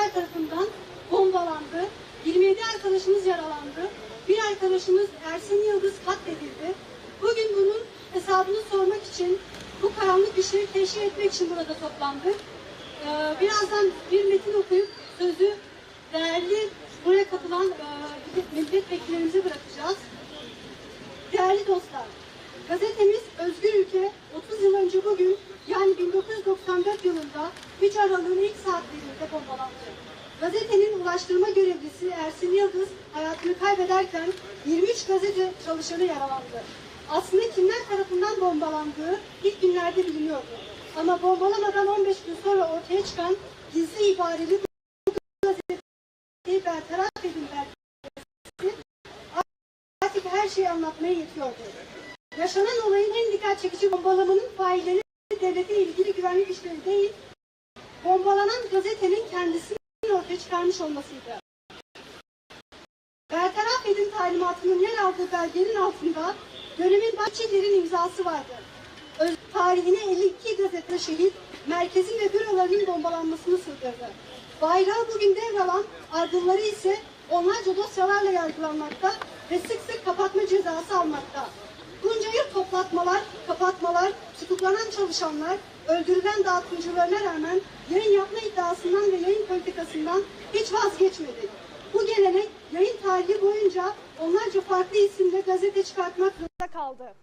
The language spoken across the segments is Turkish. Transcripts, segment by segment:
polisler tarafından bombalandı. 27 arkadaşımız yaralandı. Bir arkadaşımız Ersin Yıldız katledildi. Bugün bunun hesabını sormak için, bu karanlık işleri teşhir etmek için burada toplandık. Ee, birazdan bir metin okuyup sözü değerli buraya katılan e, milletvekillerimize bırakacağız. Değerli dostlar, gazetemiz Özgür Ülke 30 yıl önce bugün yani 1994 yılında 3 Aralık'ın ilk saatlerinde bombalandı. Gazetenin ulaştırma görevlisi Ersin Yıldız hayatını kaybederken 23 gazete çalışanı yaralandı. Aslında kimler tarafından bombalandığı ilk günlerde biliniyordu. Ama bombalamadan 15 gün sonra ortaya çıkan gizli ibareli bu gazeteyi bertaraf edin artık her şeyi anlatmaya yetiyordu. Yaşanan olayın en dikkat çekici bombalamanın failleri devletin ilgili güvenlik işleri değil, bombalanan gazetenin kendisini ortaya çıkarmış olmasıydı. Bertaraf edin talimatının yer aldığı belgenin altında dönemin bahçelerin imzası vardı. Öz tarihine 52 gazete şehit, merkezin ve bürolarının bombalanmasını sığdırdı. Bayrağı bugün devralan ardılları ise onlarca dosyalarla yargılanmakta ve sık sık kapatma cezası almakta. Bunca yıl toplatmalar, kapatmalar, tutuklanan çalışanlar, öldürülen dağıtımcılarına rağmen yayın yapma iddiasından ve yayın politikasından hiç vazgeçmedi. Bu gelenek yayın tarihi boyunca onlarca farklı isimle gazete çıkartmak zorunda kaldı.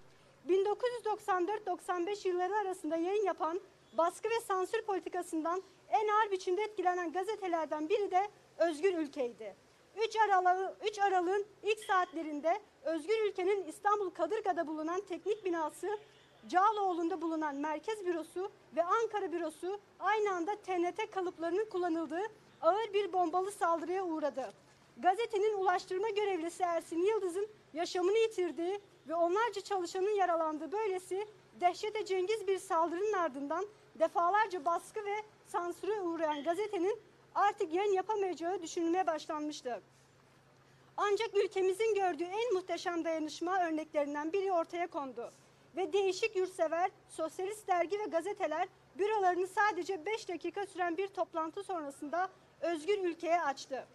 1994-95 yılları arasında yayın yapan baskı ve sansür politikasından en ağır biçimde etkilenen gazetelerden biri de Özgür Ülke'ydi. 3 Aralık 3 Aralık'ın ilk saatlerinde Özgür Ülke'nin İstanbul Kadırga'da bulunan teknik binası, Cağaloğlu'nda bulunan merkez bürosu ve Ankara bürosu aynı anda TNT kalıplarının kullanıldığı ağır bir bombalı saldırıya uğradı. Gazetenin ulaştırma görevlisi Ersin Yıldız'ın yaşamını yitirdiği ve onlarca çalışanın yaralandığı böylesi dehşete cengiz bir saldırının ardından defalarca baskı ve sansüre uğrayan gazetenin artık yayın yapamayacağı düşünülmeye başlanmıştı. Ancak ülkemizin gördüğü en muhteşem dayanışma örneklerinden biri ortaya kondu. Ve değişik yurtsever, sosyalist dergi ve gazeteler bürolarını sadece 5 dakika süren bir toplantı sonrasında özgür ülkeye açtı.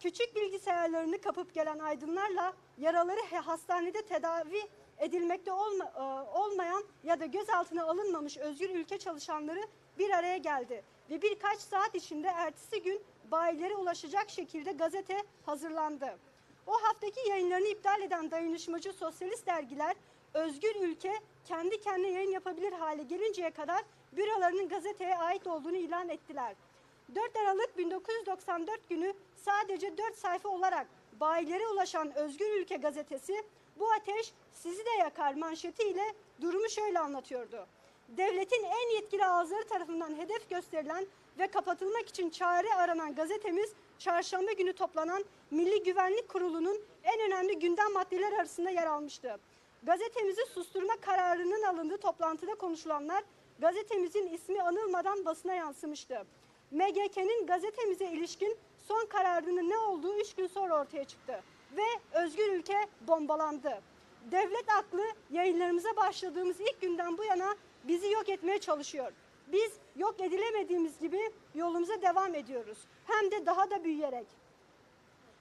Küçük bilgisayarlarını kapıp gelen aydınlarla yaraları hastanede tedavi edilmekte olma- e, olmayan ya da gözaltına alınmamış özgür ülke çalışanları bir araya geldi. Ve birkaç saat içinde ertesi gün bayilere ulaşacak şekilde gazete hazırlandı. O haftaki yayınlarını iptal eden dayanışmacı sosyalist dergiler Özgür Ülke kendi kendine yayın yapabilir hale gelinceye kadar bürolarının gazeteye ait olduğunu ilan ettiler. 4 Aralık 1994 günü sadece 4 sayfa olarak bayilere ulaşan Özgür Ülke gazetesi bu ateş sizi de yakar manşetiyle durumu şöyle anlatıyordu. Devletin en yetkili ağızları tarafından hedef gösterilen ve kapatılmak için çare aranan gazetemiz çarşamba günü toplanan Milli Güvenlik Kurulu'nun en önemli gündem maddeleri arasında yer almıştı. Gazetemizi susturma kararının alındığı toplantıda konuşulanlar gazetemizin ismi anılmadan basına yansımıştı. MGK'nin gazetemize ilişkin son kararının ne olduğu üç gün sonra ortaya çıktı. Ve özgür ülke bombalandı. Devlet aklı yayınlarımıza başladığımız ilk günden bu yana bizi yok etmeye çalışıyor. Biz yok edilemediğimiz gibi yolumuza devam ediyoruz. Hem de daha da büyüyerek.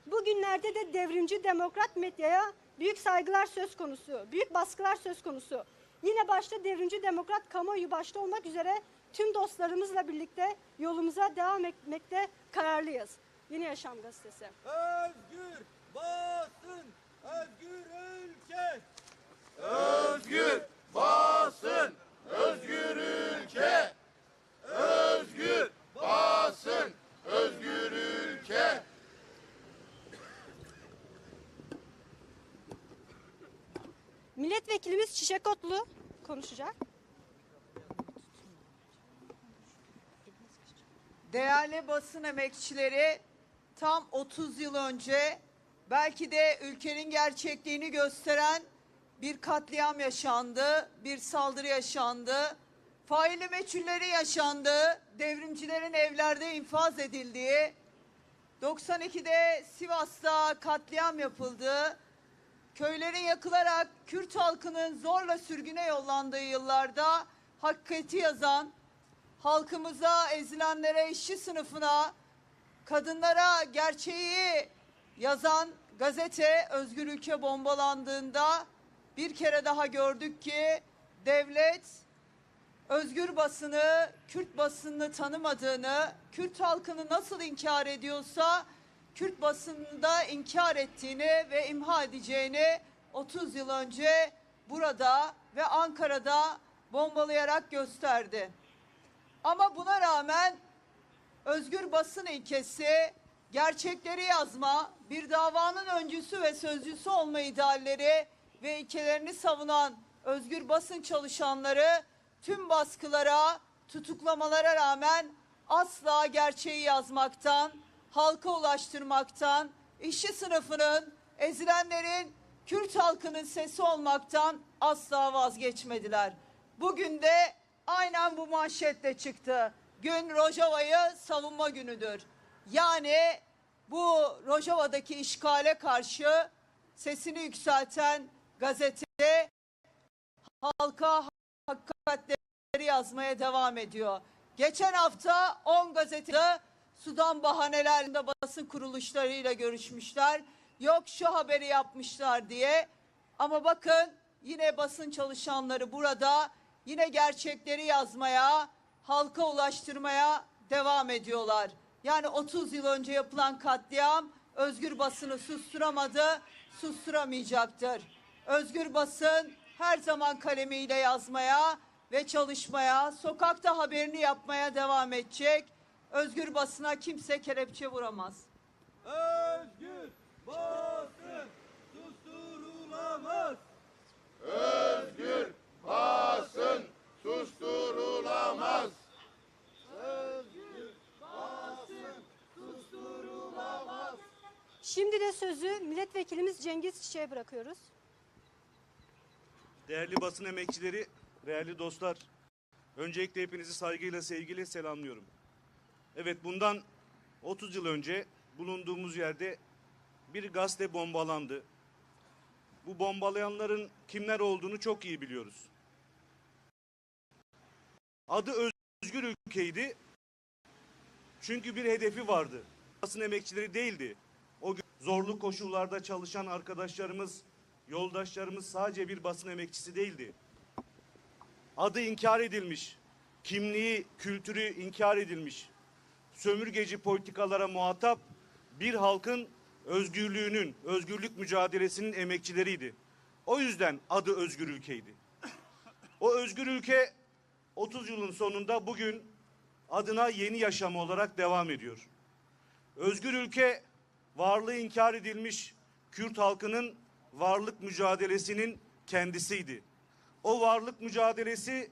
Bugünlerde de devrimci demokrat medyaya büyük saygılar söz konusu, büyük baskılar söz konusu. Yine başta devrimci demokrat kamuoyu başta olmak üzere tüm dostlarımızla birlikte yolumuza devam etmekte kararlıyız. Yeni Yaşam Gazetesi. Özgür basın, özgür ülke. Özgür basın, özgür ülke. Özgür basın, özgür ülke. Milletvekilimiz Çiçek Otlu konuşacak. Değerli basın emekçileri tam 30 yıl önce belki de ülkenin gerçekliğini gösteren bir katliam yaşandı, bir saldırı yaşandı. Faili meçhulleri yaşandı, devrimcilerin evlerde infaz edildiği, 92'de Sivas'ta katliam yapıldı. Köylerin yakılarak Kürt halkının zorla sürgüne yollandığı yıllarda hakikati yazan, halkımıza, ezilenlere, işçi sınıfına kadınlara gerçeği yazan gazete Özgür Ülke bombalandığında bir kere daha gördük ki devlet özgür basını, Kürt basınını tanımadığını, Kürt halkını nasıl inkar ediyorsa Kürt basınını da inkar ettiğini ve imha edeceğini 30 yıl önce burada ve Ankara'da bombalayarak gösterdi. Ama buna rağmen özgür basın ilkesi, gerçekleri yazma, bir davanın öncüsü ve sözcüsü olma idealleri ve ilkelerini savunan özgür basın çalışanları tüm baskılara, tutuklamalara rağmen asla gerçeği yazmaktan, halka ulaştırmaktan, işçi sınıfının, ezilenlerin, Kürt halkının sesi olmaktan asla vazgeçmediler. Bugün de aynen bu manşetle çıktı. Gün Rojava'yı savunma günüdür. Yani bu Rojava'daki işgale karşı sesini yükselten gazete halka hakikatleri yazmaya devam ediyor. Geçen hafta 10 gazetede Sudan bahanelerinde basın kuruluşlarıyla görüşmüşler. Yok şu haberi yapmışlar diye. Ama bakın yine basın çalışanları burada yine gerçekleri yazmaya, halka ulaştırmaya devam ediyorlar. Yani 30 yıl önce yapılan katliam özgür basını susturamadı, susturamayacaktır. Özgür basın her zaman kalemiyle yazmaya ve çalışmaya, sokakta haberini yapmaya devam edecek. Özgür basına kimse kelepçe vuramaz. Özgür basın susturulamaz. Özgür basın susturulamaz. Şimdi de sözü milletvekilimiz Cengiz Çiçek'e bırakıyoruz. Değerli basın emekçileri, değerli dostlar. Öncelikle hepinizi saygıyla, sevgiyle selamlıyorum. Evet bundan 30 yıl önce bulunduğumuz yerde bir gazete bombalandı. Bu bombalayanların kimler olduğunu çok iyi biliyoruz. Adı Özgür Ülke'ydi. Çünkü bir hedefi vardı. Basın emekçileri değildi. O zorlu koşullarda çalışan arkadaşlarımız, yoldaşlarımız sadece bir basın emekçisi değildi. Adı inkar edilmiş, kimliği, kültürü inkar edilmiş, sömürgeci politikalara muhatap bir halkın özgürlüğünün, özgürlük mücadelesinin emekçileriydi. O yüzden adı Özgür Ülke'ydi. O özgür ülke 30 yılın sonunda bugün adına yeni yaşam olarak devam ediyor. Özgür ülke varlığı inkar edilmiş Kürt halkının varlık mücadelesinin kendisiydi. O varlık mücadelesi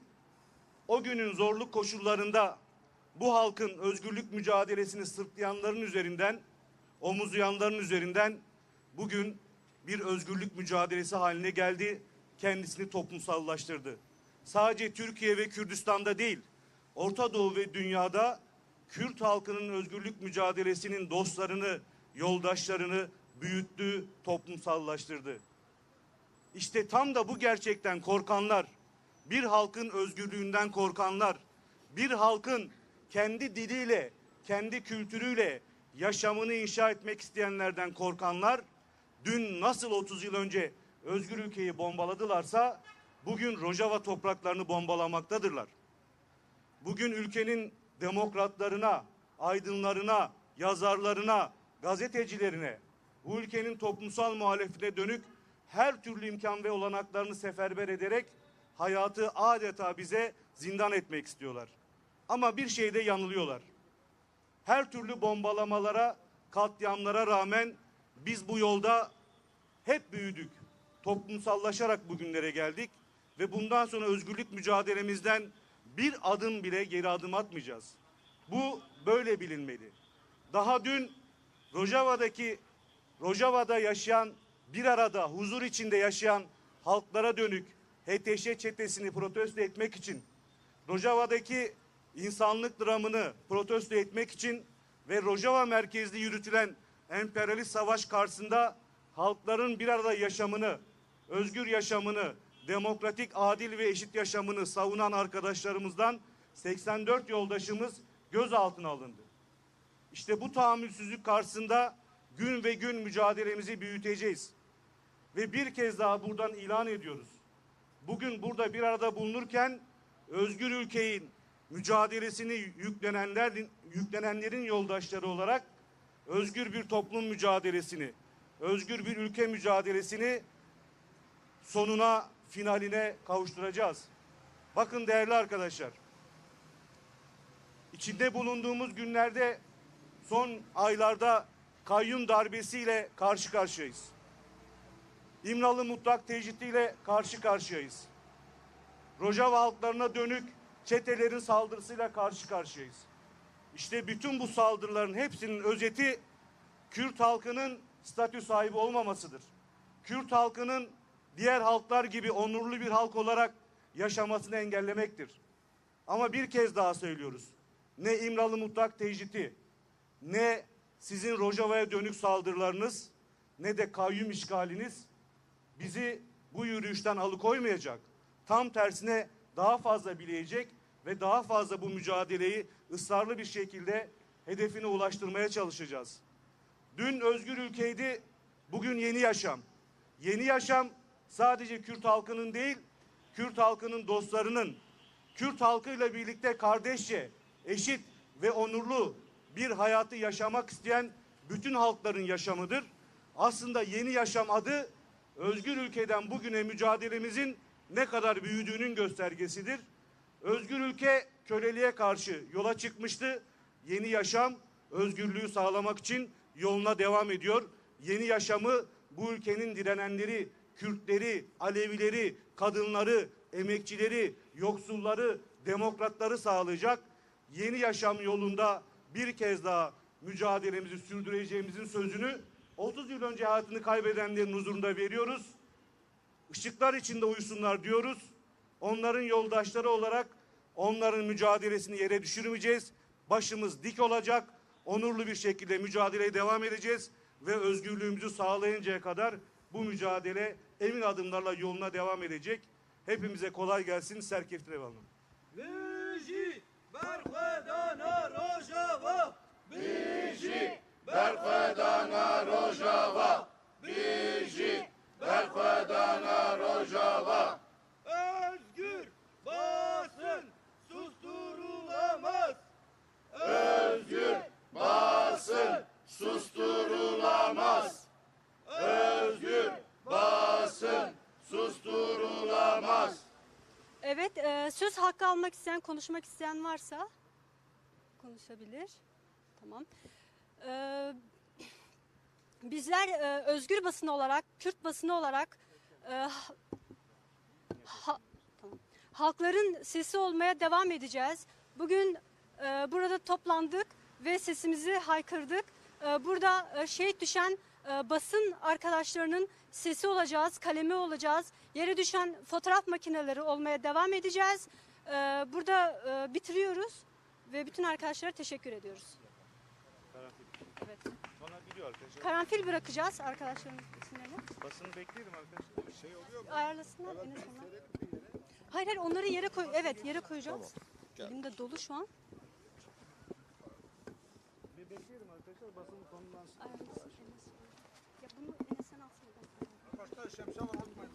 o günün zorluk koşullarında bu halkın özgürlük mücadelesini sırtlayanların üzerinden, omuzlayanların üzerinden bugün bir özgürlük mücadelesi haline geldi, kendisini toplumsallaştırdı. Sadece Türkiye ve Kürdistan'da değil, Orta Doğu ve dünyada Kürt halkının özgürlük mücadelesinin dostlarını, yoldaşlarını büyüttü, toplumsallaştırdı. İşte tam da bu gerçekten korkanlar, bir halkın özgürlüğünden korkanlar, bir halkın kendi diliyle, kendi kültürüyle yaşamını inşa etmek isteyenlerden korkanlar, dün nasıl 30 yıl önce özgür ülkeyi bombaladılarsa, bugün Rojava topraklarını bombalamaktadır. Bugün ülkenin demokratlarına, aydınlarına, yazarlarına, gazetecilerine, bu ülkenin toplumsal muhalefetine dönük her türlü imkan ve olanaklarını seferber ederek hayatı adeta bize zindan etmek istiyorlar. Ama bir şeyde yanılıyorlar. Her türlü bombalamalara, katliamlara rağmen biz bu yolda hep büyüdük. Toplumsallaşarak bugünlere geldik ve bundan sonra özgürlük mücadelemizden bir adım bile geri adım atmayacağız. Bu böyle bilinmeli. Daha dün Rojava'daki Rojava'da yaşayan bir arada huzur içinde yaşayan halklara dönük HTŞ çetesini protesto etmek için Rojava'daki insanlık dramını protesto etmek için ve Rojava merkezli yürütülen emperyalist savaş karşısında halkların bir arada yaşamını, özgür yaşamını, demokratik, adil ve eşit yaşamını savunan arkadaşlarımızdan 84 yoldaşımız gözaltına alındı. İşte bu tahammülsüzlük karşısında gün ve gün mücadelemizi büyüteceğiz. Ve bir kez daha buradan ilan ediyoruz. Bugün burada bir arada bulunurken özgür ülkenin mücadelesini yüklenenler, yüklenenlerin yoldaşları olarak özgür bir toplum mücadelesini, özgür bir ülke mücadelesini sonuna, finaline kavuşturacağız. Bakın değerli arkadaşlar, içinde bulunduğumuz günlerde son aylarda kayyum darbesiyle karşı karşıyayız. İmralı mutlak tecritiyle karşı karşıyayız. Rojava halklarına dönük çetelerin saldırısıyla karşı karşıyayız. İşte bütün bu saldırıların hepsinin özeti Kürt halkının statü sahibi olmamasıdır. Kürt halkının diğer halklar gibi onurlu bir halk olarak yaşamasını engellemektir. Ama bir kez daha söylüyoruz. Ne İmralı mutlak tecriti, ne sizin Rojava'ya dönük saldırılarınız, ne de kayyum işgaliniz bizi bu yürüyüşten alıkoymayacak. Tam tersine daha fazla bileyecek ve daha fazla bu mücadeleyi ısrarlı bir şekilde hedefine ulaştırmaya çalışacağız. Dün özgür ülkeydi, bugün yeni yaşam. Yeni yaşam sadece Kürt halkının değil, Kürt halkının dostlarının, Kürt halkıyla birlikte kardeşçe, eşit ve onurlu bir hayatı yaşamak isteyen bütün halkların yaşamıdır. Aslında yeni yaşam adı özgür ülkeden bugüne mücadelemizin ne kadar büyüdüğünün göstergesidir. Özgür ülke köleliğe karşı yola çıkmıştı. Yeni yaşam özgürlüğü sağlamak için yoluna devam ediyor. Yeni yaşamı bu ülkenin direnenleri, Kürtleri, Alevileri, kadınları, emekçileri, yoksulları, demokratları sağlayacak. Yeni yaşam yolunda bir kez daha mücadelemizi sürdüreceğimizin sözünü 30 yıl önce hayatını kaybedenlerin huzurunda veriyoruz. Işıklar içinde uyusunlar diyoruz. Onların yoldaşları olarak onların mücadelesini yere düşürmeyeceğiz. Başımız dik olacak. Onurlu bir şekilde mücadeleye devam edeceğiz ve özgürlüğümüzü sağlayıncaya kadar bu mücadele emin adımlarla yoluna devam edecek. Hepimize kolay gelsin. Serkeftir eyvallah. Viji Berxwedana Biji berxwedana Rojava. Biji berxwedana Rojava. Özgür basın susturulamaz. Özgür basın susturulamaz. Özgür basın susturulamaz. Evet, e, söz hakkı almak isteyen, konuşmak isteyen varsa konuşabilir. Tamam. E, bizler e, özgür basın olarak, Kürt basını olarak e, ha- tamam. halkların sesi olmaya devam edeceğiz. Bugün e, burada toplandık ve sesimizi haykırdık. E, burada e, şehit düşen e, basın arkadaşlarının sesi olacağız, kalemi olacağız. Yere düşen fotoğraf makineleri olmaya devam edeceğiz. E, burada e, bitiriyoruz ve bütün arkadaşlara teşekkür ediyoruz. Biliyor arkadaşlar. Karanfil bırakacağız arkadaşların isimlerini. Basını bekleyelim arkadaşlar. Şey Ayarlasınlar en azından. Hayır hayır onları yere koy. Evet yere koyacağız. Elimde dolu şu an. Bir bekleyelim arkadaşlar. Basın sonundan Ayarlasın. Ya bunu Enes sen alsana. ben koyarım. Başka şemsiye var unutmayın.